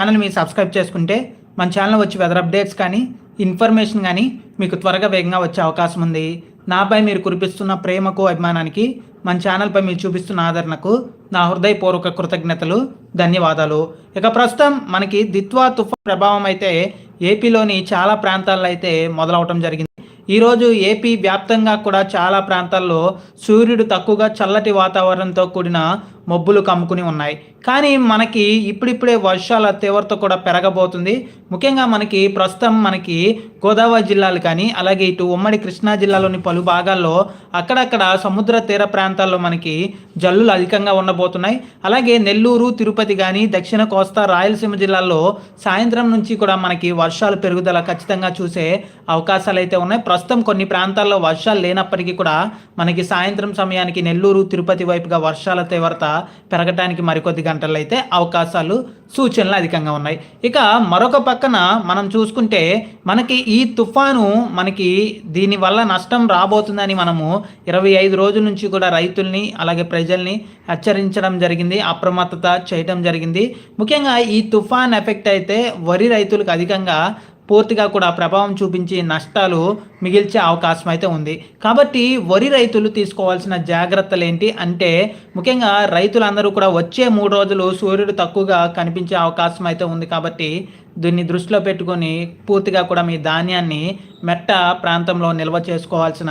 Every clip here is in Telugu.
ఛానల్ మీరు సబ్స్క్రైబ్ చేసుకుంటే మన ఛానల్ వచ్చి వెదర్ అప్డేట్స్ కానీ ఇన్ఫర్మేషన్ కానీ మీకు త్వరగా వేగంగా వచ్చే అవకాశం ఉంది. నాపై మీరు కురిపిస్తున్న ప్రేమకు అభిమానానికి మన ఛానల్పై మీరు చూపిస్తున్న ఆదరణకు నా హృదయపూర్వక కృతజ్ఞతలు ధన్యవాదాలు. ఇక ప్రస్తుతం మనకి దిత్వా తుఫాన్ ప్రభావం అయితే ఏపీలోని చాలా ప్రాంతాల్లో అయితే మొదలవటం జరిగింది. ఈరోజు ఏపీ వ్యాప్తంగా కూడా చాలా ప్రాంతాల్లో సూర్యుడు తక్కువగా చల్లటి వాతావరణంతో కూడిన మబ్బులు కమ్ముకుని ఉన్నాయి. కానీ మనకి ఇప్పుడిప్పుడే వర్షాల తీవ్రత కూడా పెరగబోతుంది. ముఖ్యంగా మనకి ప్రస్తుతం మనకి గోదావరి జిల్లాలు కానీ అలాగే ఇటు ఉమ్మడి కృష్ణా జిల్లాలోని పలు భాగాల్లో అక్కడక్కడ సముద్ర తీర ప్రాంతాల్లో మనకి జల్లులు అధికంగా ఉండబోతున్నాయి. అలాగే నెల్లూరు తిరుపతి కానీ దక్షిణ కోస్తా రాయలసీమ జిల్లాల్లో సాయంత్రం నుంచి కూడా మనకి వర్షాలు పెరుగుదల ఖచ్చితంగా చూసే అవకాశాలు అయితే ఉన్నాయి ప్రస్తుతం కొన్ని ప్రాంతాల్లో వర్షాలు లేనప్పటికీ కూడా మనకి సాయంత్రం సమయానికి నెల్లూరు తిరుపతి వైపుగా వర్షాల తీవ్రత పెరగటానికి మరికొద్ది గంటల్లో అయితే అవకాశాలు సూచనలు అధికంగా ఉన్నాయి. ఇక మరొక పక్కన మనం చూసుకుంటే మనకి ఈ తుఫాను మనకి దీనివల్ల నష్టం రాబోతుందని మనము ఇరవై ఐదు రోజుల నుంచి కూడా రైతుల్ని అలాగే ప్రజల్ని హెచ్చరించడం జరిగింది అప్రమత్తత చేయడం జరిగింది. ముఖ్యంగా ఈ తుఫాన్ ఎఫెక్ట్ అయితే వరి రైతులకు అధికంగా పూర్తిగా కూడా ప్రభావం చూపించి నష్టాలు మిగిల్చే అవకాశం అయితే ఉంది. కాబట్టి వరి రైతులు తీసుకోవాల్సిన జాగ్రత్తలు ఏంటి అంటే ముఖ్యంగా రైతులందరూ కూడా వచ్చే మూడు రోజులు సూర్యుడు తక్కువగా కనిపించే అవకాశం అయితే ఉంది కాబట్టి దీన్ని దృష్టిలో పెట్టుకొని పూర్తిగా కూడా మీ ధాన్యాన్ని మెట్ట ప్రాంతంలో నిల్వ చేసుకోవాల్సిన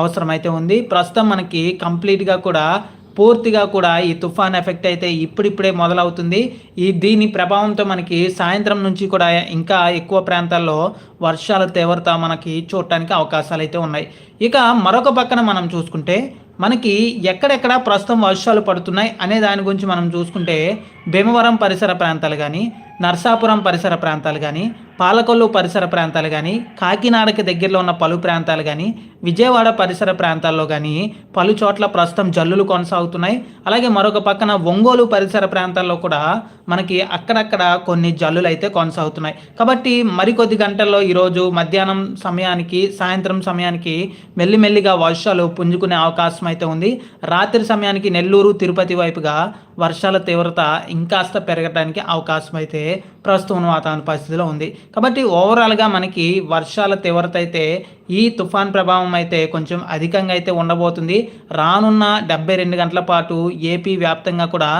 అవసరం అయితే ఉంది. ప్రస్తుతం మనకి కంప్లీట్గా కూడా పూర్తిగా కూడా ఈ తుఫాన్ ఎఫెక్ట్ అయితే ఇప్పుడిప్పుడే మొదలవుతుంది. ఈ దీని ప్రభావంతో మనకి సాయంత్రం నుంచి కూడా ఇంకా ఎక్కువ ప్రాంతాల్లో వర్షాల తీవ్రత మనకి చూడటానికి అవకాశాలు అయితే ఉన్నాయి. ఇక మరొక పక్కన మనం చూసుకుంటే మనకి ఎక్కడెక్కడ ప్రస్తుతం వర్షాలు పడుతున్నాయి అనే దాని గురించి మనం చూసుకుంటే భీమవరం పరిసర ప్రాంతాలు కానీ నర్సాపురం పరిసర ప్రాంతాలు కానీ పాలకొల్లు పరిసర ప్రాంతాలు కానీ కాకినాడకి దగ్గరలో ఉన్న పలు ప్రాంతాలు కానీ విజయవాడ పరిసర ప్రాంతాల్లో కానీ పలు చోట్ల ప్రస్తుతం జల్లులు కొనసాగుతున్నాయి. అలాగే మరొక పక్కన ఒంగోలు పరిసర ప్రాంతాల్లో కూడా మనకి అక్కడక్కడ కొన్ని జల్లులు అయితే కొనసాగుతున్నాయి. కాబట్టి మరికొద్ది గంటల్లో ఈరోజు మధ్యాహ్నం సమయానికి సాయంత్రం సమయానికి మెల్లిమెల్లిగా వర్షాలు పుంజుకునే అవకాశం అయితే ఉంది. రాత్రి సమయానికి నెల్లూరు తిరుపతి వైపుగా వర్షాల తీవ్రత ఇంకాస్త పెరగడానికి అవకాశం అయితే ప్రస్తుతం వాతావరణ పరిస్థితిలో ఉంది. కాబట్టి ఓవరాల్గా మనకి వర్షాల తీవ్రత అయితే ఈ తుఫాన్ ప్రభావం అయితే కొంచెం అధికంగా అయితే ఉండబోతుంది. రానున్న డెబ్బై రెండు గంటల పాటు ఏపీ వ్యాప్తంగా కూడా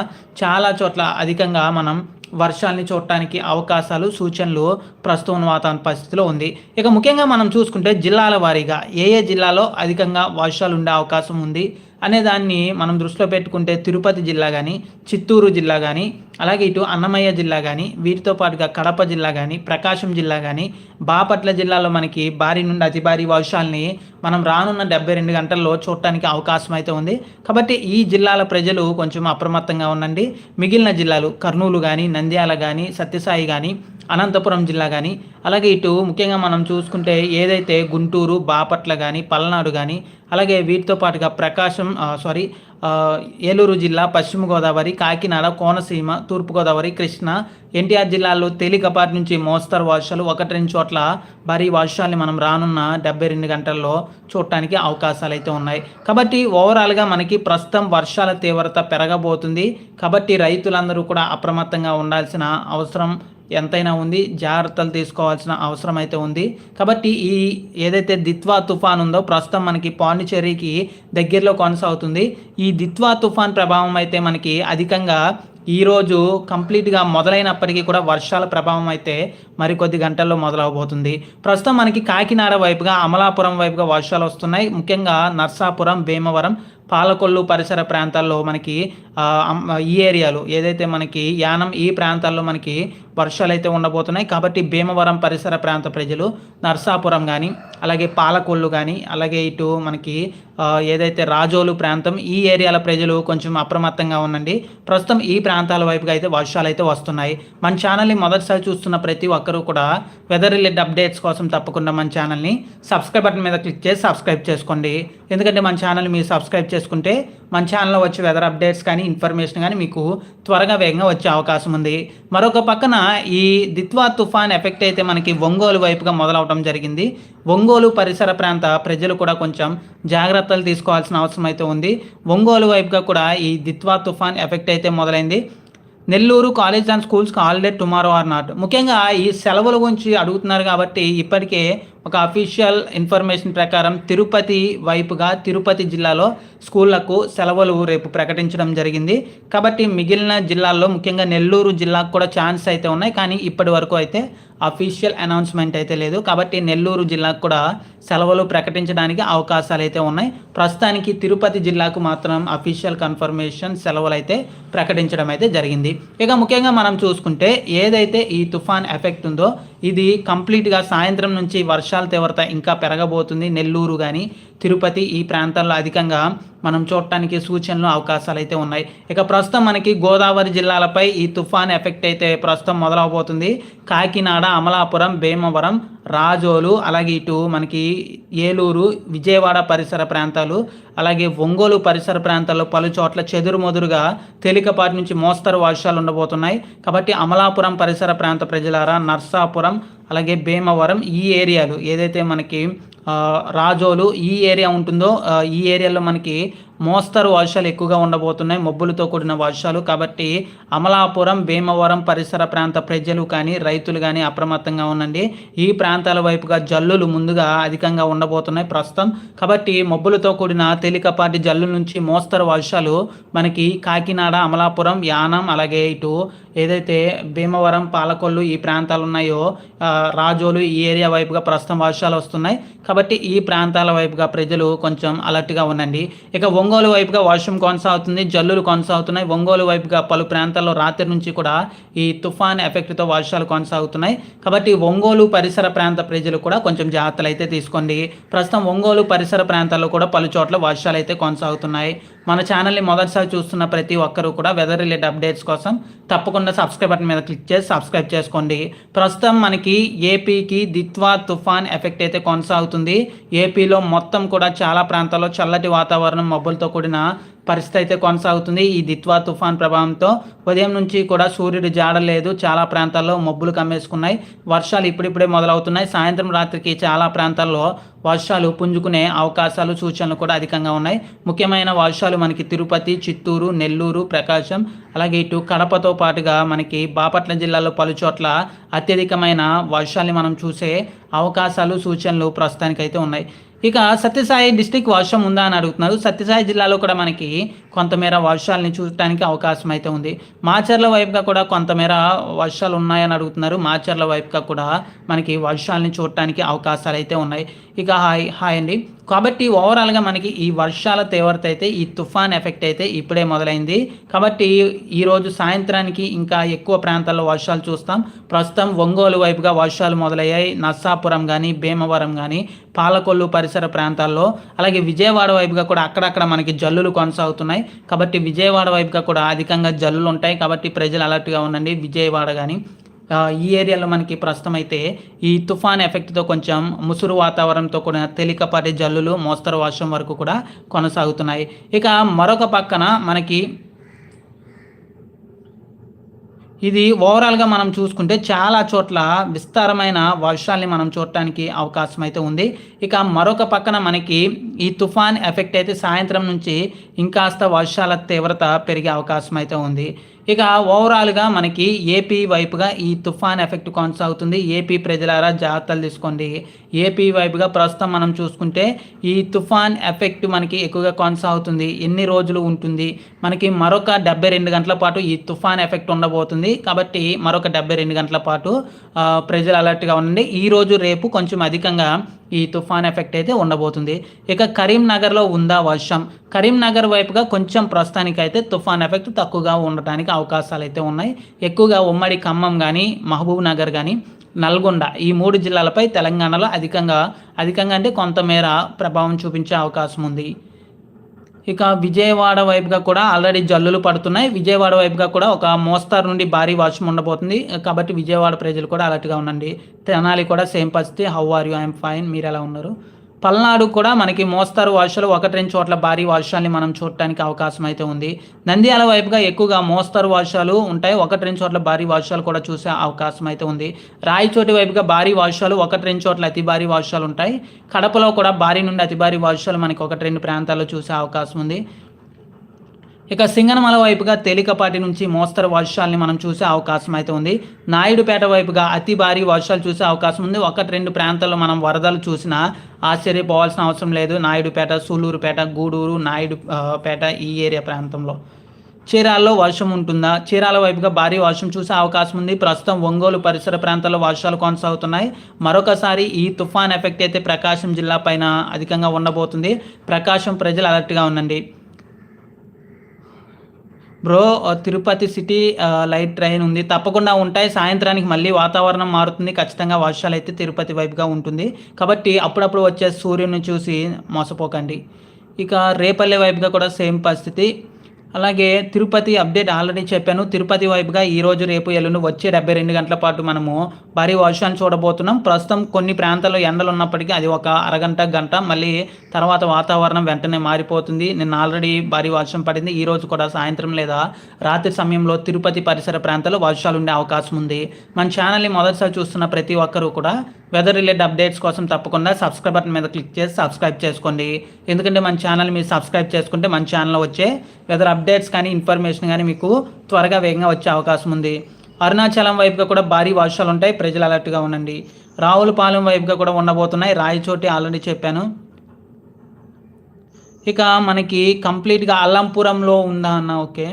చాలా చోట్ల అధికంగా మనం వర్షాలని చూడటానికి అవకాశాలు సూచనలు ప్రస్తుతం వాతావరణ పరిస్థితిలో ఉంది. ఇక ముఖ్యంగా మనం చూసుకుంటే జిల్లాల వారీగా ఏ ఏ జిల్లాలో అధికంగా వర్షాలు ఉండే అవకాశం ఉంది అనే దాన్ని మనం దృష్టిలో పెట్టుకుంటే తిరుపతి జిల్లా కానీ చిత్తూరు జిల్లా కానీ అలాగే ఇటు అన్నమయ్య జిల్లా కానీ వీటితో పాటుగా కడప జిల్లా కానీ ప్రకాశం జిల్లా కానీ బాపట్ల జిల్లాలో మనకి భారీ నుండి అతి భారీ వర్షాలని మనం రానున్న డెబ్బై రెండు గంటల్లో చూడటానికి అవకాశం అయితే ఉంది. కాబట్టి ఈ జిల్లాల ప్రజలు కొంచెం అప్రమత్తంగా ఉండండి. మిగిలిన జిల్లాలు కర్నూలు కానీ నంద్యాల కానీ సత్యసాయి కానీ అనంతపురం జిల్లా కానీ అలాగే ఇటు ముఖ్యంగా మనం చూసుకుంటే ఏదైతే గుంటూరు బాపట్ల కానీ పల్నాడు కానీ అలాగే వీటితో పాటుగా ప్రకాశం సారీ ఏలూరు జిల్లా పశ్చిమ గోదావరి కాకినాడ కోనసీమ తూర్పుగోదావరి కృష్ణ ఎన్టీఆర్ జిల్లాలో తేలికపాటి నుంచి మోస్తరు వర్షాలు ఒకటి రెండు చోట్ల భారీ వర్షాలని మనం రానున్న డెబ్బై రెండు గంటల్లో చూడటానికి అవకాశాలు అయితే ఉన్నాయి. కాబట్టి ఓవరాల్గా మనకి ప్రస్తుతం వర్షాల తీవ్రత పెరగబోతుంది. కాబట్టి రైతులందరూ కూడా అప్రమత్తంగా ఉండాల్సిన అవసరం ఎంతైనా ఉంది జాగ్రత్తలు తీసుకోవాల్సిన అవసరం అయితే ఉంది. కాబట్టి ఈ ఏదైతే దిత్వా తుఫాన్ ఉందో ప్రస్తుతం మనకి పాండిచేరికి దగ్గరలో కొనసాగుతుంది. ఈ దిత్వా తుఫాన్ ప్రభావం అయితే మనకి అధికంగా ఈరోజు కంప్లీట్గా మొదలైనప్పటికీ కూడా వర్షాల ప్రభావం అయితే మరికొద్ది గంటల్లో మొదలవబోతుంది. ప్రస్తుతం మనకి కాకినాడ వైపుగా అమలాపురం వైపుగా వర్షాలు వస్తున్నాయి. ముఖ్యంగా నర్సాపురం భీమవరం పాలకొల్లు పరిసర ప్రాంతాల్లో మనకి ఈ ఏరియాలు ఏదైతే మనకి యానం ఈ ప్రాంతాల్లో మనకి వర్షాలు అయితే ఉండబోతున్నాయి. కాబట్టి భీమవరం పరిసర ప్రాంత ప్రజలు నర్సాపురం కానీ అలాగే పాలకొల్లు కానీ అలాగే ఇటు మనకి ఏదైతే రాజోలు ప్రాంతం ఈ ఏరియాల ప్రజలు కొంచెం అప్రమత్తంగా ఉండండి. ప్రస్తుతం ఈ ప్రాంతాల వైపుగా అయితే వర్షాలు అయితే వస్తున్నాయి. మన ఛానల్ని మొదటిసారి చూస్తున్న ప్రతి ఒక్కరూ కూడా వెదర్ రిలేటెడ్ అప్డేట్స్ కోసం తప్పకుండా మన ఛానల్ని సబ్స్క్రైబ్ బటన్ మీద క్లిక్ చేసి సబ్స్క్రైబ్ చేసుకోండి. ఎందుకంటే మన ఛానల్ మీరు సబ్స్క్రైబ్ చేసుకుంటే మన ఛానల్లో వచ్చే వెదర్ అప్డేట్స్ కానీ ఇన్ఫర్మేషన్ కానీ మీకు త్వరగా వేగంగా వచ్చే అవకాశం ఉంది. మరొక పక్కన ఈ దిత్వా తుఫాన్ ఎఫెక్ట్ అయితే మనకి ఒంగోలు వైపుగా మొదలవడం జరిగింది. ఒంగోలు పరిసర ప్రాంత ప్రజలు కూడా కొంచెం జాగ్రత్తలు తీసుకోవాల్సిన అవసరం అయితే ఉంది. ఒంగోలు వైపుగా కూడా ఈ దిత్వా తుఫాన్ ఎఫెక్ట్ అయితే మొదలైంది. నెల్లూరు కాలేజ్ అండ్ స్కూల్స్కి హాలిడే టుమారో ఆర్ నాట్. ముఖ్యంగా ఈ సెలవుల గురించి అడుగుతున్నారు కాబట్టి ఇప్పటికే ఒక అఫీషియల్ ఇన్ఫర్మేషన్ ప్రకారం తిరుపతి వైపుగా తిరుపతి జిల్లాలో స్కూళ్ళకు సెలవులు రేపు ప్రకటించడం జరిగింది. కాబట్టి మిగిలిన జిల్లాల్లో ముఖ్యంగా నెల్లూరు జిల్లాకు కూడా ఛాన్స్ అయితే ఉన్నాయి. కానీ ఇప్పటి వరకు అయితే అఫీషియల్ అనౌన్స్మెంట్ అయితే లేదు. కాబట్టి నెల్లూరు జిల్లాకు కూడా సెలవులు ప్రకటించడానికి అవకాశాలు అయితే ఉన్నాయి. ప్రస్తుతానికి తిరుపతి జిల్లాకు మాత్రం అఫీషియల్ కన్ఫర్మేషన్ సెలవులు అయితే ప్రకటించడం అయితే జరిగింది. ఇక ముఖ్యంగా మనం చూసుకుంటే ఏదైతే ఈ తుఫాన్ ఎఫెక్ట్ ఉందో ఇది కంప్లీట్గా సాయంత్రం నుంచి వర్షాల తీవ్రత ఇంకా పెరగబోతుంది. నెల్లూరు కానీ తిరుపతి ఈ ప్రాంతాల్లో అధికంగా మనం చూడటానికి సూచనలు అవకాశాలు అయితే ఉన్నాయి. ఇక ప్రస్తుతం మనకి గోదావరి జిల్లాలపై ఈ తుఫాన్ ఎఫెక్ట్ అయితే ప్రస్తుతం మొదలవబోతుంది. కాకినాడ అమలాపురం భీమవరం రాజోలు అలాగే ఇటు మనకి ఏలూరు విజయవాడ పరిసర ప్రాంతాలు అలాగే ఒంగోలు పరిసర ప్రాంతాల్లో పలు చోట్ల చెదురుమదురుగా తేలికపాటి నుంచి మోస్తరు వర్షాలు ఉండబోతున్నాయి. కాబట్టి అమలాపురం పరిసర ప్రాంత ప్రజలారా నర్సాపురం అలాగే భీమవరం ఈ ఏరియాలు ఏదైతే మనకి రాజోలు ఈ ఏరియా ఉంటుందో ఈ ఏరియాలో మనకి మోస్తరు వర్షాలు ఎక్కువగా ఉండబోతున్నాయి. మబ్బులతో కూడిన వర్షాలు. కాబట్టి అమలాపురం భీమవరం పరిసర ప్రాంత ప్రజలు కానీ రైతులు కానీ అప్రమత్తంగా ఉండండి. ఈ ప్రాంతాల వైపుగా జల్లులు ముందుగా అధికంగా ఉండబోతున్నాయి ప్రస్తుతం. కాబట్టి మబ్బులతో కూడిన తేలికపాటి జల్లు నుంచి మోస్తరు వర్షాలు మనకి కాకినాడ అమలాపురం యానం అలాగే ఇటు ఏదైతే భీమవరం పాలకొల్లు ఈ ప్రాంతాలు ఉన్నాయో రాజోలు ఈ ఏరియా వైపుగా ప్రస్తుతం వర్షాలు వస్తున్నాయి. కాబట్టి ఈ ప్రాంతాల వైపుగా ప్రజలు కొంచెం అలర్ట్గా ఉండండి. ఇక ఒంగోలు ఒంగోలు వైపుగా వర్షం కొనసాగుతుంది జల్లులు కొనసాగుతున్నాయి. ఒంగోలు వైపుగా పలు ప్రాంతాల్లో రాత్రి నుంచి కూడా ఈ తుఫాన్ ఎఫెక్ట్తో వర్షాలు కొనసాగుతున్నాయి. కాబట్టి ఒంగోలు పరిసర ప్రాంత ప్రజలు కూడా కొంచెం జాగ్రత్తలు అయితే తీసుకోండి. ప్రస్తుతం ఒంగోలు పరిసర ప్రాంతాల్లో కూడా పలు చోట్ల వర్షాలు అయితే కొనసాగుతున్నాయి. మన ఛానల్ని మొదటిసారి చూస్తున్న ప్రతి ఒక్కరూ కూడా వెదర్ రిలేటెడ్ అప్డేట్స్ కోసం తప్పకుండా సబ్స్క్రైబ్ బటన్ మీద క్లిక్ చేసి సబ్స్క్రైబ్ చేసుకోండి. ప్రస్తుతం మనకి ఏపీకి దిత్వా తుఫాన్ ఎఫెక్ట్ అయితే కొనసాగుతుంది. ఏపీలో మొత్తం కూడా చాలా ప్రాంతాల్లో చల్లటి వాతావరణం మబ్బులతో కూడిన పరిస్థితి అయితే కొనసాగుతుంది. ఈ దిత్వా తుఫాన్ ప్రభావంతో ఉదయం నుంచి కూడా సూర్యుడు జాడలేదు చాలా ప్రాంతాల్లో మబ్బులు కమ్మేసుకున్నాయి. వర్షాలు ఇప్పుడిప్పుడే మొదలవుతున్నాయి. సాయంత్రం రాత్రికి చాలా ప్రాంతాల్లో వర్షాలు పుంజుకునే అవకాశాలు సూచనలు కూడా అధికంగా ఉన్నాయి. ముఖ్యమైన వర్షాలు మనకి తిరుపతి చిత్తూరు నెల్లూరు ప్రకాశం అలాగే ఇటు కడపతో పాటుగా మనకి బాపట్ల జిల్లాలో పలు చోట్ల అత్యధికమైన వర్షాన్ని మనం చూసే అవకాశాలు సూచనలు ప్రస్తుతానికైతే ఉన్నాయి. ఇక సత్యసాయి డిస్టిక్ వర్షం ఉందా అని అడుగుతున్నారు. సత్యసాయి జిల్లాలో కూడా మనకి కొంతమేర వర్షాలని చూడటానికి అవకాశం అయితే ఉంది. మాచర్ల వైపుగా కూడా కొంతమేర వర్షాలు ఉన్నాయని అడుగుతున్నారు. మాచర్ల వైపుగా కూడా మనకి వర్షాలని చూడటానికి అవకాశాలు అయితే ఉన్నాయి. ఇక హాయ్ హాయ్ అండి. కాబట్టి ఓవరాల్గా మనకి ఈ వర్షాల తీవ్రత అయితే ఈ తుఫాన్ ఎఫెక్ట్ అయితే ఇప్పుడే మొదలైంది. కాబట్టి ఈరోజు సాయంత్రానికి ఇంకా ఎక్కువ ప్రాంతాల్లో వర్షాలు చూస్తాం. ప్రస్తుతం ఒంగోలు వైపుగా వర్షాలు మొదలయ్యాయి. నర్సాపురం కానీ భీమవరం కానీ పాలకొల్లు పరిసర ప్రాంతాల్లో అలాగే విజయవాడ వైపుగా కూడా అక్కడక్కడ మనకి జల్లులు కొనసాగుతున్నాయి. కాబట్టి విజయవాడ వైపుగా కూడా అధికంగా జల్లులు ఉంటాయి. కాబట్టి ప్రజలు అలర్ట్గా ఉండండి. విజయవాడ కానీ ఈ ఏరియాలో మనకి ప్రస్తుతం అయితే ఈ తుఫాన్ ఎఫెక్ట్తో కొంచెం ముసురు వాతావరణంతో కూడా తేలికపాటి జల్లులు మోస్తరు వర్షం వరకు కూడా కొనసాగుతున్నాయి. ఇక మరొక పక్కన మనకి ఇది ఓవరాల్గా మనం చూసుకుంటే చాలా చోట్ల విస్తారమైన వర్షాల్ని మనం చూడటానికి అవకాశం అయితే ఉంది. ఇక మరొక పక్కన మనకి ఈ తుఫాన్ ఎఫెక్ట్ అయితే సాయంత్రం నుంచి ఇంకాస్త వర్షాల తీవ్రత పెరిగే అవకాశం అయితే ఉంది. ఇక ఓవరాల్గా మనకి ఏపీ వైపుగా ఈ తుఫాన్ ఎఫెక్ట్ కొనసాగుతుంది. ఏపీ ప్రజలారా జాగ్రత్తలు తీసుకోండి. ఏపీ వైపుగా ప్రస్తుతం మనం చూసుకుంటే ఈ తుఫాన్ ఎఫెక్ట్ మనకి ఎక్కువగా కొనసాగుతుంది. ఎన్ని రోజులు ఉంటుంది? మనకి మరొక డెబ్బై రెండు గంటల పాటు ఈ తుఫాన్ ఎఫెక్ట్ ఉండబోతుంది. కాబట్టి మరొక డెబ్బై రెండు గంటల పాటు ప్రజలు అలర్ట్గా ఉండండి. ఈరోజు రేపు కొంచెం అధికంగా ఈ తుఫాన్ ఎఫెక్ట్ అయితే ఉండబోతుంది. ఇక కరీంనగర్లో ఉందా వర్షం? కరీంనగర్ వైపుగా కొంచెం ప్రస్తుతానికి అయితే తుఫాన్ ఎఫెక్ట్ తక్కువగా ఉండటానికి అవకాశాలు అయితే ఉన్నాయి. ఎక్కువగా ఉమ్మడి ఖమ్మం కానీ మహబూబ్ నగర్ కానీ నల్గొండ ఈ మూడు జిల్లాలపై తెలంగాణలో అధికంగా అధికంగా అంటే కొంతమేర ప్రభావం చూపించే అవకాశం ఉంది. ఇక విజయవాడ వైపుగా కూడా ఆల్రెడీ జల్లులు పడుతున్నాయి. విజయవాడ వైపుగా కూడా ఒక మోస్తారు నుండి భారీ వర్షం ఉండబోతుంది. కాబట్టి విజయవాడ ప్రజలు కూడా అలర్ట్గా ఉండండి. తెనాలి కూడా సేమ్ పరిస్థితి. How are you? I'm fine. మీరు ఎలా ఉన్నారు? పల్నాడు కూడా మనకి మోస్తారు వర్షాలు ఒకటి రెండు చోట్ల భారీ వర్షాలని మనం చూడటానికి అవకాశం అయితే ఉంది. నంద్యాల వైపుగా ఎక్కువగా మోస్తరు వర్షాలు ఉంటాయి. ఒకటి రెండు చోట్ల భారీ వర్షాలు కూడా చూసే అవకాశం అయితే ఉంది. రాయచోటి వైపుగా భారీ వర్షాలు ఒకటి రెండు చోట్ల అతి భారీ వర్షాలు ఉంటాయి. కడపలో కూడా భారీ నుండి అతి భారీ వర్షాలు మనకి ఒకటి రెండు ప్రాంతాల్లో చూసే అవకాశం ఉంది. ఇక సింగనమల వైపుగా తేలికపాటి నుంచి మోస్తరు వర్షాలని మనం చూసే అవకాశం అయితే ఉంది. నాయుడుపేట వైపుగా అతి భారీ వర్షాలు చూసే అవకాశం ఉంది. ఒకటి రెండు ప్రాంతాల్లో మనం వరదలు చూసినా ఆశ్చర్యపోవాల్సిన అవసరం లేదు. నాయుడుపేట సూలూరుపేట గూడూరు నాయుడుపేట ఈ ఏరియా ప్రాంతంలో. చీరాల్లో వర్షం ఉంటుందా? చీరాల వైపుగా భారీ వర్షం చూసే అవకాశం ఉంది. ప్రస్తుతం ఒంగోలు పరిసర ప్రాంతాల్లో వర్షాలు కొనసాగుతున్నాయి. మరొకసారి ఈ తుఫాన్ ఎఫెక్ట్ అయితే ప్రకాశం జిల్లా పైన అధికంగా ఉండబోతుంది. ప్రకాశం ప్రజలు అలర్ట్గా ఉండండి. Bro Tirupati city light rain ఉంది. తప్పకుండా ఉంటాయి. సాయంత్రానికి మళ్ళీ వాతావరణం మారుతుంది. ఖచ్చితంగా వర్షాలు అయితే తిరుపతి వైపుగా ఉంటుంది. కాబట్టి అప్పుడప్పుడు వచ్చే సూర్యుని చూసి మోసపోకండి. ఇక రేపల్లె వైపుగా కూడా సేమ్ పరిస్థితి. అలాగే తిరుపతి అప్డేట్ ఆల్రెడీ చెప్పాను. తిరుపతి వైపుగా ఈరోజు రేపు ఎల్లుండి వచ్చే డెబ్బై రెండు గంటల పాటు మనము భారీ వర్షాన్ని చూడబోతున్నాం. ప్రస్తుతం కొన్ని ప్రాంతాల్లో ఎండలు ఉన్నప్పటికీ అది ఒక అరగంట గంట మళ్ళీ తర్వాత వాతావరణం వెంటనే మారిపోతుంది. నిన్న ఆల్రెడీ భారీ వర్షం పడింది. ఈ రోజు కూడా సాయంత్రం లేదా రాత్రి సమయంలో తిరుపతి పరిసర ప్రాంతాల్లో వర్షాలు ఉండే అవకాశం ఉంది. మన ఛానల్ని మొదటిసారి చూస్తున్న ప్రతి ఒక్కరూ కూడా వెదర్ రిలేటెడ్ అప్డేట్స్ కోసం తప్పకుండా సబ్స్క్రైబ్ బటన్ మీద క్లిక్ చేసి సబ్స్క్రైబ్ చేసుకోండి. ఎందుకంటే మన ఛానల్ మీరు సబ్స్క్రైబ్ చేసుకుంటే మన ఛానల్లో వచ్చే వెదర్ అప్డేట్స్ కానీ ఇన్ఫర్మేషన్ కానీ మీకు త్వరగా వేగంగా వచ్చే అవకాశం ఉంది. అరుణాచలం వైపుగా కూడా భారీ వర్షాలు ఉంటాయి. ప్రజలు అలర్ట్గా ఉండండి. రావులపాలెం వైపుగా కూడా ఉండబోతున్నాయి. రాయచోటి ఆల్రెడీ చెప్పాను. ఇక మనకి కంప్లీట్గా అల్లంపురంలో ఉందా అన్న? ఓకే.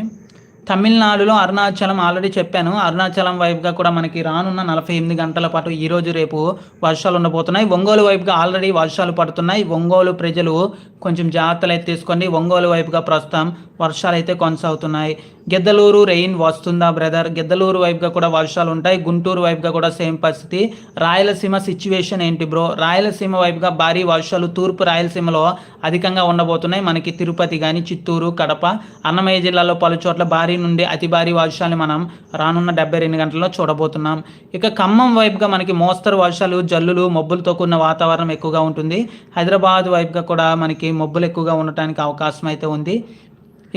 తమిళనాడులో అరుణాచలం ఆల్రెడీ చెప్పాను. అరుణాచలం వైపుగా కూడా మనకి రానున్న నలభై ఎనిమిది గంటల పాటు ఈ రోజు రేపు వర్షాలు ఉండబోతున్నాయి. ఒంగోలు వైపుగా ఆల్రెడీ వర్షాలు పడుతున్నాయి. ఒంగోలు ప్రజలు కొంచెం జాగ్రత్తలు అయితే తీసుకోండి. ఒంగోలు వైపుగా ప్రస్తుతం వర్షాలు అయితే కొనసాగుతున్నాయి. గిద్దలూరు రెయిన్ వస్తుందా బ్రదర్? గిద్దలూరు వైపుగా కూడా వర్షాలు ఉంటాయి. గుంటూరు వైపుగా కూడా సేమ్ పరిస్థితి. రాయలసీమ సిచ్యువేషన్ ఏంటి బ్రో? రాయలసీమ వైపుగా భారీ వర్షాలు తూర్పు రాయలసీమలో అధికంగా ఉండబోతున్నాయి. మనకి తిరుపతి కానీ చిత్తూరు కడప అన్నమయ్య జిల్లాలో పలు చోట్ల భారీ నుండి అతి భారీ వర్షాలు మనం రానున్న డెబ్బై రెండు గంటల్లో చూడబోతున్నాం. ఇక ఖమ్మం వైపుగా మనకి మోస్తరు వర్షాలు జల్లులు మబ్బులతో కూడిన వాతావరణం ఎక్కువగా ఉంటుంది. హైదరాబాద్ వైపుగా కూడా మనకి మబ్బులు ఎక్కువగా ఉండటానికి అవకాశం అయితే ఉంది.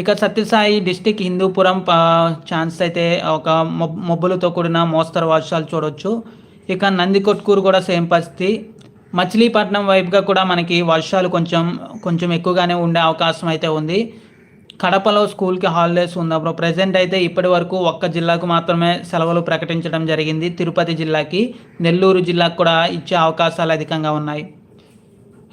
ఇక సత్యసాయి డిస్టిక్ హిందూపురం ఛాన్స్ అయితే ఒక మబ్బులతో కూడిన మోస్తరు వర్షాలు చూడవచ్చు ఇక నందికొట్కూరు కూడా సేమ్ పరిస్థితి. మచిలీపట్నం వైపుగా కూడా మనకి వర్షాలు కొంచెం కొంచెం ఎక్కువగానే ఉండే అవకాశం అయితే ఉంది. కడపలో స్కూల్కి హాలిడేస్ ఉందా బ్రో? ప్రజెంట్ అయితే ఇప్పటి వరకు ఒక్క జిల్లాకు మాత్రమే సెలవులు ప్రకటించడం జరిగింది. తిరుపతి జిల్లాకి నెల్లూరు జిల్లాకు కూడా ఇచ్చే అవకాశాలు అధికంగా ఉన్నాయి.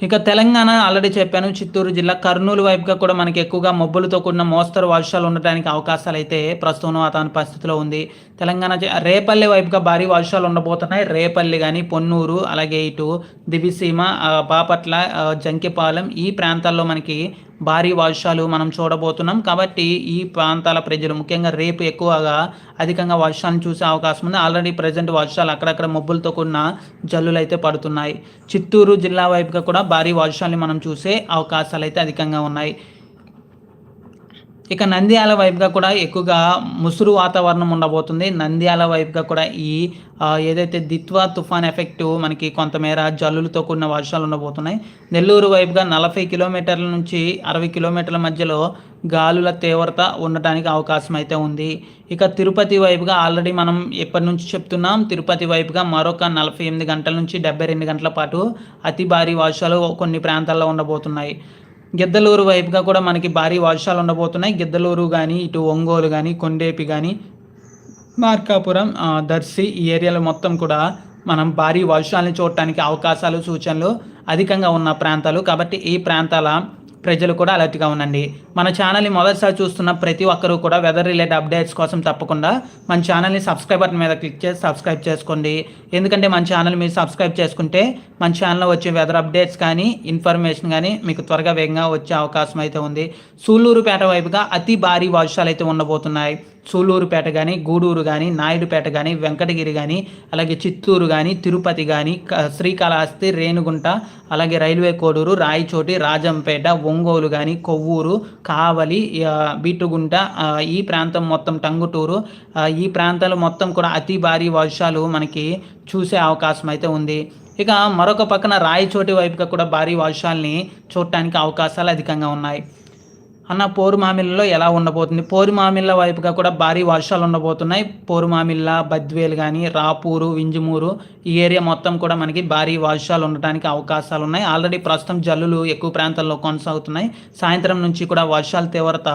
ఇక తెలంగాణ ఆల్రెడీ చెప్పాను చిత్తూరు జిల్లా కర్నూలు వైపుగా కూడా మనకి ఎక్కువగా మబ్బులతో కూడిన మోస్తరు వర్షాలు ఉండడానికి అవకాశాలు అయితే ప్రస్తుతం వాతావరణ పరిస్థితిలో ఉంది. తెలంగాణ రేపల్లి వైపుగా భారీ వర్షాలు ఉండబోతున్నాయి. రేపల్లి కానీ పొన్నూరు అలాగే ఇటు దివిసీమ బాపట్ల జంకిపాలెం ఈ ప్రాంతాల్లో మనకి భారీ వర్షాలు మనం చూడబోతున్నాం. కాబట్టి ఈ ప్రాంతాల ప్రజలు ముఖ్యంగా రేపు ఎక్కువగా అధికంగా వర్షాలను చూసే అవకాశం ఉంది. ఆల్రెడీ ప్రజెంట్ వర్షాలు అక్కడక్కడ మబ్బులతో కూడిన జల్లులు అయితే పడుతున్నాయి. చిత్తూరు జిల్లా వైపుగా కూడా భారీ వర్షాలని మనం చూసే అవకాశాలు అయితే అధికంగా ఉన్నాయి. ఇక నంద్యాల వైపుగా కూడా ఎక్కువగా ముసురు వాతావరణం ఉండబోతుంది. నంద్యాల వైపుగా కూడా ఈ ఏదైతే దిత్వా తుఫాన్ ఎఫెక్ట్ మనకి కొంతమేర జల్లులతో కూడిన వర్షాలు ఉండబోతున్నాయి. నెల్లూరు వైపుగా నలభై కిలోమీటర్ల నుంచి అరవై కిలోమీటర్ల మధ్యలో గాలుల తీవ్రత ఉండటానికి అవకాశం అయితే ఉంది. ఇక తిరుపతి వైపుగా ఆల్రెడీ మనం ఎప్పటి నుంచి చెప్తున్నాం తిరుపతి వైపుగా మరొక నలభై ఎనిమిది గంటల నుంచి డెబ్బై రెండు గంటల పాటు అతి భారీ వర్షాలు కొన్ని ప్రాంతాల్లో ఉండబోతున్నాయి. గిద్దలూరు వైపుగా కూడా మనకి భారీ వర్షాలు ఉండబోతున్నాయి. గిద్దలూరు కానీ ఇటు ఒంగోలు కానీ కొండేపి కానీ మార్కాపురం దర్శి ఈ ఏరియాలో మొత్తం కూడా మనం భారీ వర్షాలను చూడటానికి అవకాశాలు సూచనలు అధికంగా ఉన్న ప్రాంతాలు. కాబట్టి ఈ ప్రాంతాల ప్రజలు కూడా అలర్ట్గా ఉండండి. మన ఛానల్ని మొదటిసారి చూస్తున్న ప్రతి ఒక్కరూ కూడా వెదర్ రిలేటెడ్ అప్డేట్స్ కోసం తప్పకుండా మన ఛానల్ని సబ్స్క్రైబ్ బటన్ మీద క్లిక్ చేసి సబ్స్క్రైబ్ చేసుకోండి. ఎందుకంటే మన ఛానల్ మీరు సబ్స్క్రైబ్ చేసుకుంటే మన ఛానల్లో వచ్చే వెదర్ అప్డేట్స్ కానీ ఇన్ఫర్మేషన్ కానీ మీకు త్వరగా వేగంగా వచ్చే అవకాశం అయితే ఉంది. సూళ్ళూరుపేట వైపుగా అతి భారీ వర్షాలు అయితే ఉండబోతున్నాయి. సూళ్ళూరుపేట కానీ గూడూరు కానీ నాయుడుపేట కానీ వెంకటగిరి కానీ అలాగే చిత్తూరు కానీ తిరుపతి కానీ శ్రీకాళహస్తి రేణుగుంట అలాగే రైల్వే కోడూరు రాయచోటి రాజంపేట ఒంగోలు కానీ కొవ్వూరు కావలి బీటుగుంట ఈ ప్రాంతం మొత్తం టంగుటూరు ఈ ప్రాంతాలు మొత్తం కూడా అతి భారీ వర్షాలు మనకి చూసే అవకాశం అయితే ఉంది. ఇక మరొక పక్కన రాయచోటి వైపుగా కూడా భారీ వర్షాలని చూడటానికి అవకాశాలు అధికంగా ఉన్నాయి. అన్న పోరుమామిళ్ళలో ఎలా ఉండబోతుంది? పోరుమామిళ్ళ వైపుగా కూడా భారీ వర్షాలు ఉండబోతున్నాయి. పోరుమామిళ్ళ బద్వేలు కానీ రాపూరు వింజమూరు ఈ ఏరియా మొత్తం కూడా మనకి భారీ వర్షాలు ఉండటానికి అవకాశాలు ఉన్నాయి. ఆల్రెడీ ప్రస్తుతం జల్లులు ఎక్కువ ప్రాంతాల్లో కొనసాగుతున్నాయి. సాయంత్రం నుంచి కూడా వర్షాల తీవ్రత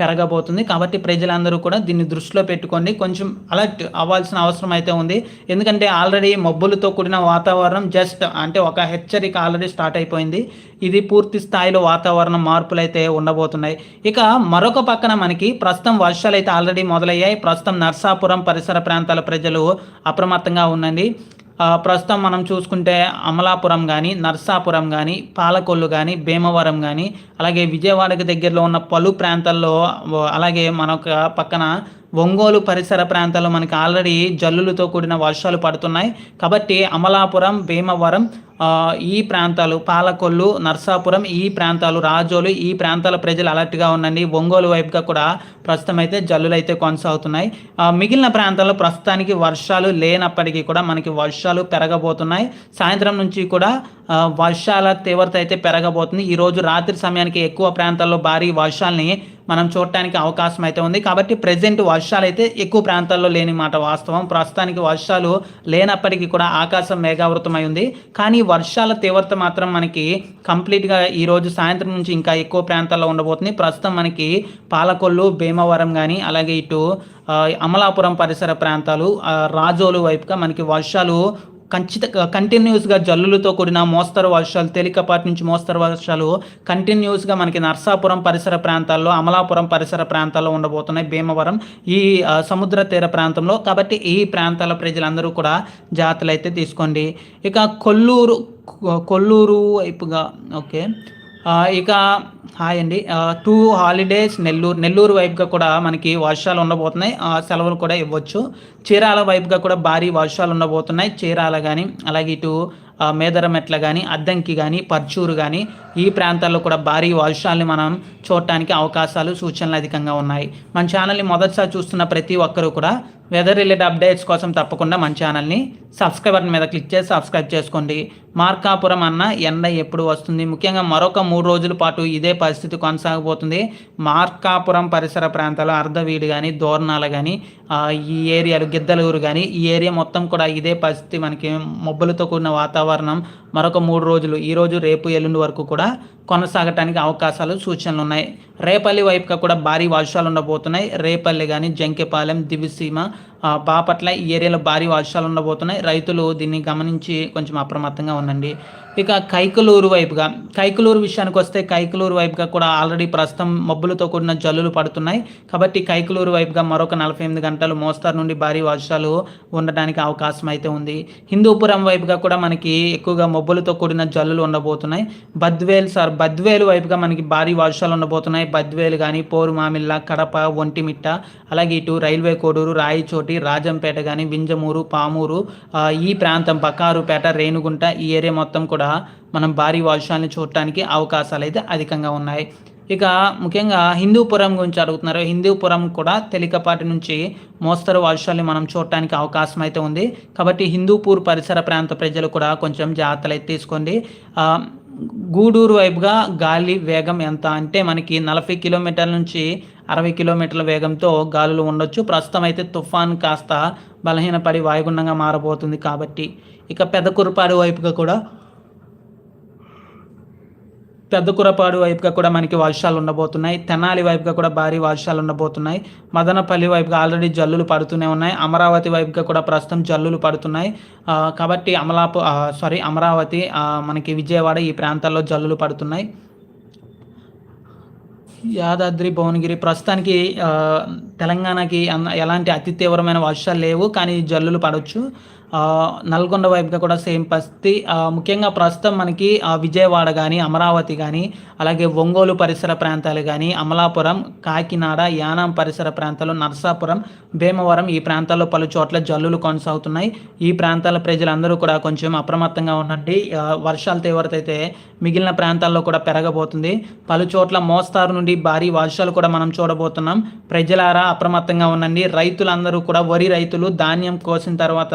పెరగబోతుంది. కాబట్టి ప్రజలందరూ కూడా దీన్ని దృష్టిలో పెట్టుకోండి. కొంచెం అలర్ట్ అవ్వాల్సిన అవసరం అయితే ఉంది. ఎందుకంటే ఆల్రెడీ మబ్బులతో కూడిన వాతావరణం జస్ట్ అంటే ఒక హెచ్చరిక ఆల్రెడీ స్టార్ట్ అయిపోయింది. ఇది పూర్తి స్థాయిలో వాతావరణం మార్పులు అయితే ఉండబోతున్నాయి. ఇక మరొక పక్కన మనకి ప్రస్తుతం వర్షాలు అయితే ఆల్రెడీ మొదలయ్యాయి. ప్రస్తుతం నర్సాపురం పరిసర ప్రాంతాల ప్రజలు అప్రమత్తంగా ఉండండి. ప్రస్తుతం మనం చూసుకుంటే అమలాపురం కానీ నర్సాపురం కానీ పాలకొల్లు కానీ భీమవరం కానీ అలాగే విజయవాడకు దగ్గరలో ఉన్న పలు ప్రాంతాల్లో అలాగే మనొక పక్కన ఒంగోలు పరిసర ప్రాంతాల్లో మనకి ఆల్రెడీ జల్లులతో కూడిన వర్షాలు పడుతున్నాయి. కాబట్టి అమలాపురం భీమవరం ఈ ప్రాంతాలు పాలకొల్లు నర్సాపురం ఈ ప్రాంతాలు రాజోలు ఈ ప్రాంతాల ప్రజలు అలర్ట్గా ఉండండి. ఒంగోలు వైపుగా కూడా ప్రస్తుతం అయితే జల్లులు అయితే కొనసాగుతున్నాయి మిగిలిన ప్రాంతాల్లో ప్రస్తుతానికి వర్షాలు లేనప్పటికీ కూడా మనకి వర్షాలు పెరగబోతున్నాయి. సాయంత్రం నుంచి కూడా వర్షాల తీవ్రత అయితే పెరగబోతుంది. ఈరోజు రాత్రి సమయానికి ఎక్కువ ప్రాంతాల్లో భారీ వర్షాలని మనం చూడటానికి అవకాశం అయితే ఉంది. కాబట్టి ప్రజెంట్ వర్షాలు అయితే ఎక్కువ ప్రాంతాల్లో లేని మాట వాస్తవం. ప్రస్తుతానికి వర్షాలు లేనప్పటికీ కూడా ఆకాశం మేఘావృతమై ఉంది. కానీ వర్షాల తీవ్రత మాత్రం మనకి కంప్లీట్గా ఈరోజు సాయంత్రం నుంచి ఇంకా ఎక్కువ ప్రాంతాల్లో ఉండబోతుంది. ప్రస్తుతం మనకి పాలకొల్లు భీమవరం కానీ అలాగే ఇటు అమలాపురం పరిసర ప్రాంతాలు రాజోలు వైపుగా మనకి వర్షాలు ఖచ్చిత కంటిన్యూస్గా జల్లులతో కూడిన మోస్తరు వర్షాలు తేలికపాటి నుంచి మోస్తరు వర్షాలు కంటిన్యూస్గా మనకి నర్సాపురం పరిసర ప్రాంతాల్లో అమలాపురం పరిసర ప్రాంతాల్లో ఉండబోతున్నాయి. భీమవరం ఈ సముద్ర తీర ప్రాంతంలో. కాబట్టి ఈ ప్రాంతాల ప్రజలందరూ కూడా జాగ్రత్తలు అయితే తీసుకోండి. ఇక కొల్లూరు కొల్లూరు వైపుగా ఓకే. ఇక హాయ్ అండి. టూ హాలిడేస్ నెల్లూరు నెల్లూరు వైపుగా కూడా మనకి వర్షాలు ఉండబోతున్నాయి. సెలవులు కూడా ఇవ్వచ్చు. చీరాల వైపుగా కూడా భారీ వర్షాలు ఉండబోతున్నాయి. చీరాల కానీ అలాగే ఇటు మేదరమెట్ల కానీ అద్దంకి కానీ పర్చూరు కానీ ఈ ప్రాంతాల్లో కూడా భారీ వర్షాలని మనం చూడటానికి అవకాశాలు సూచనలు అధికంగా ఉన్నాయి. మన ఛానల్ని మొదటిసారి చూస్తున్న ప్రతి ఒక్కరూ కూడా వెదర్ రిలేటెడ్ అప్డేట్స్ కోసం తప్పకుండా మన ఛానల్ని సబ్స్క్రైబ్ బటన్ మీద క్లిక్ చేసి సబ్స్క్రైబ్ చేసుకోండి. మార్కాపురం అన్న ఎండ ఎప్పుడు వస్తుంది? ముఖ్యంగా మరొక మూడు రోజుల పాటు ఇదే పరిస్థితి కొనసాగబోతుంది. మార్కాపురం పరిసర ప్రాంతాలు అర్ధవీడు కానీ దోరణాలు కానీ ఈ ఏరియాలు గిద్దలూరు కానీ ఈ ఏరియా మొత్తం కూడా ఇదే పరిస్థితి మనకి మబ్బులతో కూడిన వాతావరణం మరొక మూడు రోజులు ఈ రోజు రేపు ఎల్లుండి వరకు కూడా కొనసాగటానికి అవకాశాలు సూచనలు ఉన్నాయి. రేపల్లి వైపుగా కూడా భారీ వర్షాలు ఉండబోతున్నాయి. రేపల్లి కానీ జంకెపాలెం దివిసీమ బాపట్ల ఈ ఏరియాలో భారీ వర్షాలు ఉండబోతున్నాయి. రైతులు దీన్ని గమనించి కొంచెం అప్రమత్తంగా ఉండండి. ఇక కైకలూరు వైపుగా కైకలూరు విషయానికి వస్తే కైకలూరు వైపుగా కూడా ఆల్రెడీ ప్రస్తుతం మబ్బులతో కూడిన జల్లులు పడుతున్నాయి. కాబట్టి కైకలూరు వైపుగా మరొక నలభై ఎనిమిది గంటలు మోస్తారు నుండి భారీ వర్షాలు ఉండడానికి అవకాశం అయితే ఉంది. హిందూపురం వైపుగా కూడా మనకి ఎక్కువగా మబ్బులతో కూడిన జల్లులు ఉండబోతున్నాయి. బద్వేల్ సార్ బద్వేలు వైపుగా మనకి భారీ వర్షాలు ఉండబోతున్నాయి. బద్వేలు కానీ పోరు మామిళ్ళ కడప ఒంటిమిట్ట అలాగే ఇటు రైల్వే కోడూరు రాయచోటు రాజంపేట కానీ వింజమూరు పామూరు ఈ ప్రాంతం బకారుపేట రేణుగుంట ఈ ఏరియా మొత్తం కూడా మనం భారీ వర్షాలను చూడటానికి అవకాశాలు అయితే అధికంగా ఉన్నాయి. ఇక ముఖ్యంగా హిందూపురం గురించి అడుగుతున్నారు. హిందూపురం కూడా తేలికపాటి నుంచి మోస్తరు వర్షాలు మనం చూడటానికి అవకాశం అయితే ఉంది. కాబట్టి హిందూపూర్ పరిసర ప్రాంత ప్రజలు కూడా కొంచెం జాగ్రత్తలు అయితే తీసుకోండి. గూడూరు వైపుగా గాలి వేగం ఎంత అంటే మనకి నలభై కిలోమీటర్ల నుంచి అరవై కిలోమీటర్ల వేగంతో గాలులు ఉండొచ్చు. ప్రస్తుతం అయితే తుఫాన్ కాస్త బలహీనపడి వాయుగుండంగా మారబోతుంది కాబట్టి ఇక పెద్ద కురపాడు వైపుగా కూడా పెద్ద కురపాడు వైపుగా కూడా మనకి వర్షాలు ఉండబోతున్నాయి. తెనాలి వైపుగా కూడా భారీ వర్షాలు ఉండబోతున్నాయి. మదనపల్లి వైపుగా ఆల్రెడీ జల్లులు పడుతూనే ఉన్నాయి. అమరావతి వైపుగా కూడా ప్రస్తుతం జల్లులు పడుతున్నాయి. కాబట్టి అమలాపు సారీ అమరావతి మనకి విజయవాడ ఈ ప్రాంతాల్లో జల్లులు పడుతున్నాయి. యాదాద్రి భువనగిరి ప్రస్తుతానికి తెలంగాణకి అన్న- ఎలాంటి అతి తీవ్రమైన వర్షాలు లేవు కానీ జల్లులు పడవచ్చు నల్గొండ వైపుగా కూడా సేమ్ పరిస్థితి. ముఖ్యంగా ప్రస్తుతం మనకి విజయవాడ కానీ అమరావతి కానీ అలాగే ఒంగోలు పరిసర ప్రాంతాలు కానీ అమలాపురం కాకినాడ యానాం పరిసర ప్రాంతాలు నర్సాపురం భీమవరం ఈ ప్రాంతాల్లో పలు చోట్ల జల్లులు కొనసాగుతున్నాయి. ఈ ప్రాంతాల ప్రజలందరూ కూడా కొంచెం అప్రమత్తంగా ఉండండి. వర్షాల తీవ్రత అయితే మిగిలిన ప్రాంతాల్లో కూడా పెరగబోతుంది. పలు చోట్ల మోస్తారు నుండి భారీ వర్షాలు కూడా మనం చూడబోతున్నాం. ప్రజలారా అప్రమత్తంగా ఉండండి. రైతులందరూ కూడా వరి రైతులు ధాన్యం కోసిన తర్వాత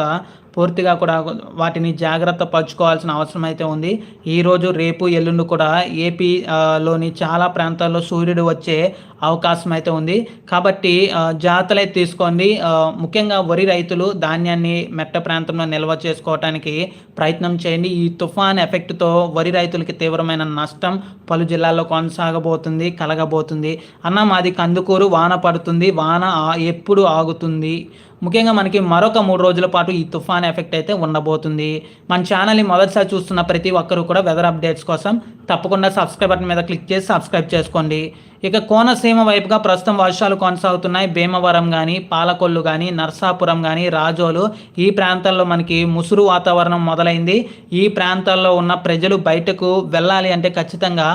పూర్తిగా కూడా వాటిని జాగ్రత్త పరచుకోవాల్సిన అవసరం అయితే ఉంది. ఈరోజు రేపు ఎల్లుండి కూడా ఏపీ లోని చాలా ప్రాంతాల్లో సూర్యుడు వచ్చే అవకాశం అయితే ఉంది. కాబట్టి ఆ, జాగ్రత్తలు అయితే తీసుకోండి. ముఖ్యంగా వరి రైతులు ధాన్యాన్ని మెట్ట ప్రాంతంలో నిల్వ చేసుకోవటానికి ప్రయత్నం చేయండి. ఈ తుఫాన్ ఎఫెక్ట్తో వరి రైతులకి తీవ్రమైన నష్టం పలు జిల్లాల్లో కొనసాగబోతుంది కలగబోతుంది. అన్న మాది కందుకూరు వాన పడుతుంది. వాన ఎప్పుడు ఆగుతుంది? ముఖ్యంగా మనకి మరొక మూడు రోజుల పాటు ఈ తుఫాన్ ఎఫెక్ట్ అయితే ఉండబోతుంది. మన ఛానల్ని మొదటిసారి చూస్తున్న ప్రతి ఒక్కరూ కూడా వెదర్ అప్డేట్స్ కోసం తప్పకుండా సబ్స్క్రైబ్ బటన్ మీద క్లిక్ చేసి సబ్స్క్రైబ్ చేసుకోండి. ఇక కోనసీమ వైపుగా ప్రస్తుతం వర్షాలు కొనసాగుతున్నాయి. భీమవరం కానీ పాలకొల్లు కానీ నర్సాపురం కానీ రాజోలు ఈ ప్రాంతాల్లో మనకి ముసురు వాతావరణం మొదలైంది. ఈ ప్రాంతాల్లో ఉన్న ప్రజలు బయటకు వెళ్ళాలి అంటే ఖచ్చితంగా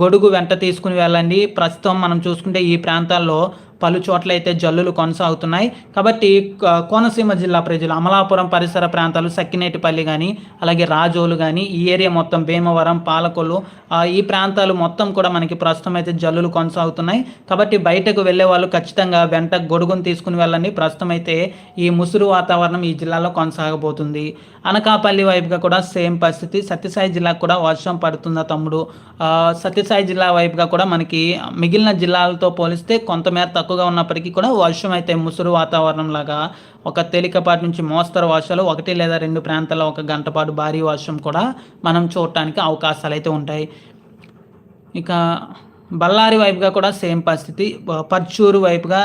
గొడుగు వెంట తీసుకుని వెళ్ళండి. ప్రస్తుతం మనం చూసుకుంటే ఈ ప్రాంతాల్లో పలు చోట్ల అయితే జల్లులు కొనసాగుతున్నాయి. కాబట్టి కోనసీమ జిల్లా ప్రజలు అమలాపురం పరిసర ప్రాంతాలు సక్కినేటిపల్లి కానీ అలాగే రాజోలు కానీ ఈ ఏరియా మొత్తం భీమవరం పాలకొల్లు ఈ ప్రాంతాలు మొత్తం కూడా మనకి ప్రస్తుతం అయితే జల్లులు కొనసాగుతున్నాయి. కాబట్టి బయటకు వెళ్ళే వాళ్ళు ఖచ్చితంగా వెంట గొడుగును తీసుకుని వెళ్ళండి. ప్రస్తుతం అయితే ఈ ముసురు వాతావరణం ఈ జిల్లాలో కొనసాగబోతుంది. అనకాపల్లి వైపుగా కూడా సేమ్ పరిస్థితి. సత్యసాయి జిల్లాకు కూడా వర్షం పడుతుందా తమ్ముడు? సత్యసాయి జిల్లా వైపుగా కూడా మనకి మిగిలిన జిల్లాలతో పోలిస్తే కొంతమేర తక్కువగా ఉన్నప్పటికీ కూడా వర్షం అయితే ముసురు వాతావరణం లాగా ఒక తేలికపాటి నుంచి మోస్తరు వర్షాలు ఒకటి లేదా రెండు ప్రాంతాల్లో ఒక గంట పాటు భారీ వర్షం కూడా మనం చూడటానికి అవకాశాలు అయితే ఉంటాయి. ఇక బళ్ళారి వైపుగా కూడా సేమ్ పరిస్థితి. పర్చూరు వైపుగా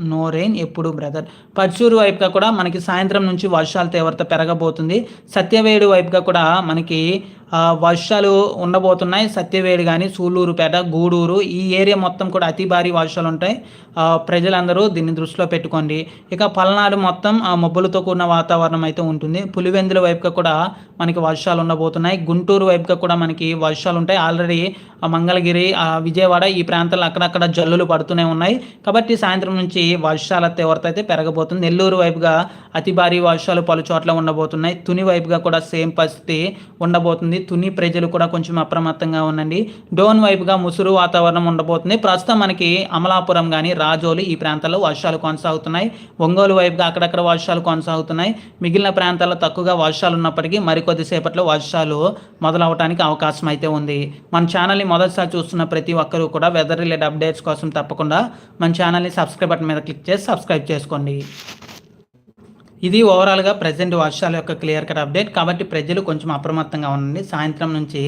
నో రెయిన్ ఎప్పుడు బ్రదర్. పర్చూరు వైపుగా కూడా మనకి సాయంత్రం నుంచి వర్షాల తీవ్రత పెరగబోతుంది. సత్యవేడు వైపుగా కూడా మనకి వర్షాలు ఉండబోతున్నాయి. సత్యవేడు కానీ సూళ్ళూరుపేట గూడూరు ఈ ఏరియా మొత్తం కూడా అతి భారీ వర్షాలు ఉంటాయి. ప్రజలందరూ దీన్ని దృష్టిలో పెట్టుకోండి. ఇక పల్నాడు మొత్తం ఆ, మబ్బులతో కూడిన వాతావరణం అయితే ఉంటుంది. పులివెందుల వైపుగా కూడా మనకి వర్షాలు ఉండబోతున్నాయి. గుంటూరు వైపుగా కూడా మనకి వర్షాలు ఉంటాయి. ఆల్రెడీ మంగళగిరి విజయవాడ ఈ ప్రాంతాల్లో అక్కడక్కడ జల్లులు పడుతూనే ఉన్నాయి. కాబట్టి సాయంత్రం నుంచి వర్షాల తీవ్రత అయితే పెరగబోతుంది. నెల్లూరు వైపుగా అతి భారీ వర్షాలు పలు చోట్ల ఉండబోతున్నాయి. తుని వైపుగా కూడా సేమ్ పరిస్థితి ఉండబోతుంది. తుని ప్రజలు కూడా కొంచెం అప్రమత్తంగా ఉండండి. డోన్ వైపుగా ముసురు వాతావరణం ఉండబోతుంది. ప్రస్తుతం మనకి అమలాపురం కానీ రాజోలు ఈ ప్రాంతాల్లో వర్షాలు కొనసాగుతున్నాయి. ఒంగోలు వైపుగా అక్కడక్కడ వర్షాలు కొనసాగుతున్నాయి. మిగిలిన ప్రాంతాల్లో తక్కువగా వర్షాలు ఉన్నప్పటికీ మరికొద్దిసేపట్లో వర్షాలు మొదలవడానికి అవకాశం అయితే ఉంది. మన ఛానల్ని మొదటిసారి చూస్తున్న ప్రతి ఒక్కరూ కూడా వెదర్ రిలేటెడ్ అప్డేట్స్ కోసం తప్పకుండా మన ఛానల్ని సబ్స్క్రైబ్ బటన్ మీద క్లిక్ చేసి సబ్స్క్రైబ్ చేసుకోండి. ఇది ఓవరాల్గా ప్రజెంట్ వర్షాల యొక్క క్లియర్ కట్ అప్డేట్ కాబట్టి ప్రజలు కొంచెం అప్రమత్తంగా ఉండండి. సాయంత్రం నుంచి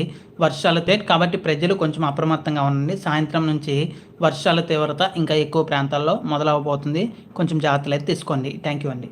వర్షాల తేట్ కాబట్టి ప్రజలు కొంచెం అప్రమత్తంగా ఉండండి. సాయంత్రం నుంచి వర్షాల తీవ్రత ఇంకా ఎక్కువ ప్రాంతాల్లో మొదలవబోతుంది. కొంచెం జాగ్రత్తలు అయితే తీసుకోండి. థ్యాంక్ యూ అండి.